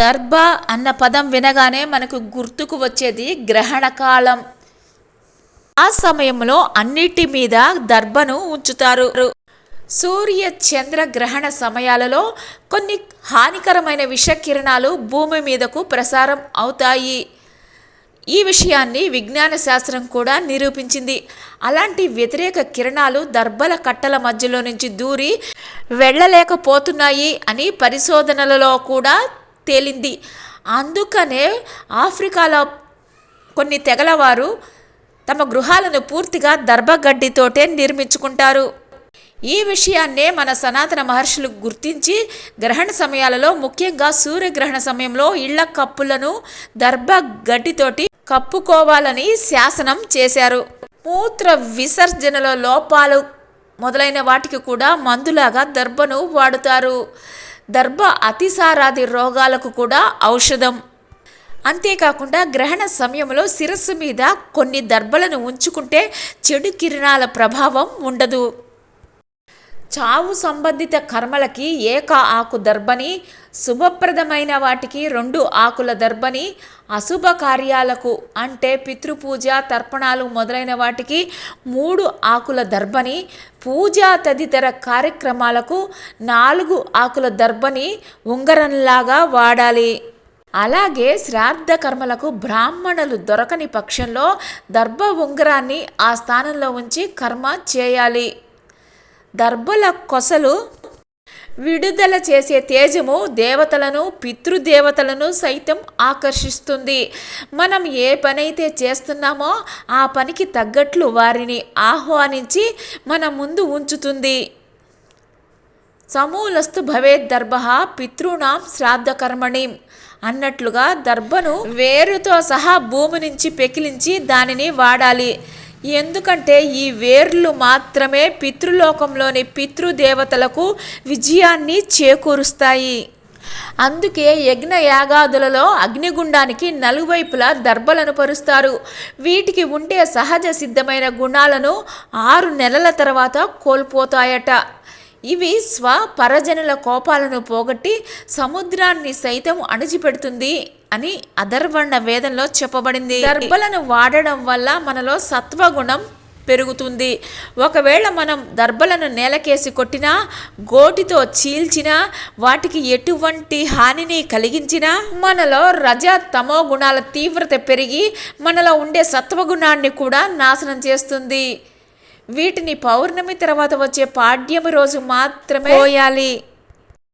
దర్భ అన్న పదం వినగానే మనకు గుర్తుకు వచ్చేది గ్రహణ కాలం. ఆ సమయంలో అన్నిటి మీద దర్భను ఉంచుతారు. సూర్య చంద్ర గ్రహణ సమయాలలో కొన్ని హానికరమైన విషకిరణాలు భూమి మీదకు ప్రసారం అవుతాయి. ఈ విషయాన్ని విజ్ఞాన శాస్త్రం కూడా నిరూపించింది. అలాంటి వ్యతిరేక కిరణాలు దర్భల కట్టల మధ్యలో నుంచి దూరి వెళ్ళలేకపోతున్నాయి అని పరిశోధనలలో కూడా తేలింది. అందుకనే ఆఫ్రికాలో కొన్ని తెగలవారు తమ గృహాలను పూర్తిగా దర్భగడ్డితోటే నిర్మించుకుంటారు. ఈ విషయాన్నే మన సనాతన మహర్షులు గుర్తించి గ్రహణ సమయాలలో ముఖ్యంగా సూర్యగ్రహణ సమయంలో ఇళ్ళ కప్పులను దర్భ గడ్డితోటి కప్పుకోవాలని శాసనం చేశారు. మూత్ర విసర్జనలో లోపాలు మొదలైన వాటికి కూడా మందులాగా దర్భను వాడుతారు. దర్భ అతిసారాది రోగాలకు కూడా ఔషధం. అంతేకాకుండా గ్రహణ సమయంలో శిరస్సు మీద కొన్ని దర్భలను ఉంచుకుంటే చెడు కిరణాల ప్రభావం ఉండదు. చావు సంబంధిత కర్మలకి ఏక ఆకు దర్భని శుభప్రదమైన వాటికి రెండు ఆకుల దర్భని అశుభ కార్యాలకు అంటే పితృపూజ తర్పణాలు మొదలైన వాటికి మూడు ఆకుల దర్భని పూజ తదితర కార్యక్రమాలకు నాలుగు ఆకుల దర్భని ఉంగరంలాగా వాడాలి. అలాగే శ్రాద్ధ కర్మలకు బ్రాహ్మణులు దొరకని పక్షంలో దర్భ ఉంగరాన్ని ఆ స్థానంలో ఉంచి కర్మ చేయాలి. దర్భల కొసలు విడుదల చేసే తేజము దేవతలను పితృదేవతలను సైతం ఆకర్షిస్తుంది. మనం ఏ పనైతే చేస్తున్నామో ఆ పనికి తగ్గట్లు వారిని ఆహ్వానించి మన ముందు ఉంచుతుంది. సమూలస్తు భవేద్ దర్భ పితృణాం శ్రాద్ధకర్మణి అన్నట్లుగా దర్భను వేరుతో సహా భూమి నుంచి పెకిలించి దానిని వాడాలి. ఎందుకంటే ఈ వేర్లు మాత్రమే పితృలోకంలోని పితృదేవతలకు విజయాన్ని చేకూరుస్తాయి. అందుకే యజ్ఞ యాగాదులలో అగ్నిగుండానికి నలువైపులా దర్భలను పరుస్తారు. వీటికి ఉండే సహజ సిద్ధమైన గుణాలను ఆరు నెలల తర్వాత కోల్పోతాయట. ఇవి స్వ పరజనుల కోపాలను పోగొట్టి సముద్రాన్ని సైతం అణిచిపెడుతుంది. అని అధర్వణ వేదంలో చెప్పబడింది. దర్భలను వాడడం వల్ల మనలో సత్వగుణం పెరుగుతుంది. ఒకవేళ మనం దర్భలను నేలకేసి కొట్టినా గోటితో చీల్చినా వాటికి ఎటువంటి హానిని కలిగించినా మనలో రజ తమో గుణాల తీవ్రత పెరిగి మనలో ఉండే సత్వగుణాన్ని కూడా నాశనం చేస్తుంది. వీటిని పౌర్ణమి తర్వాత వచ్చే పాడ్యమి రోజు మాత్రమే పోయాలి.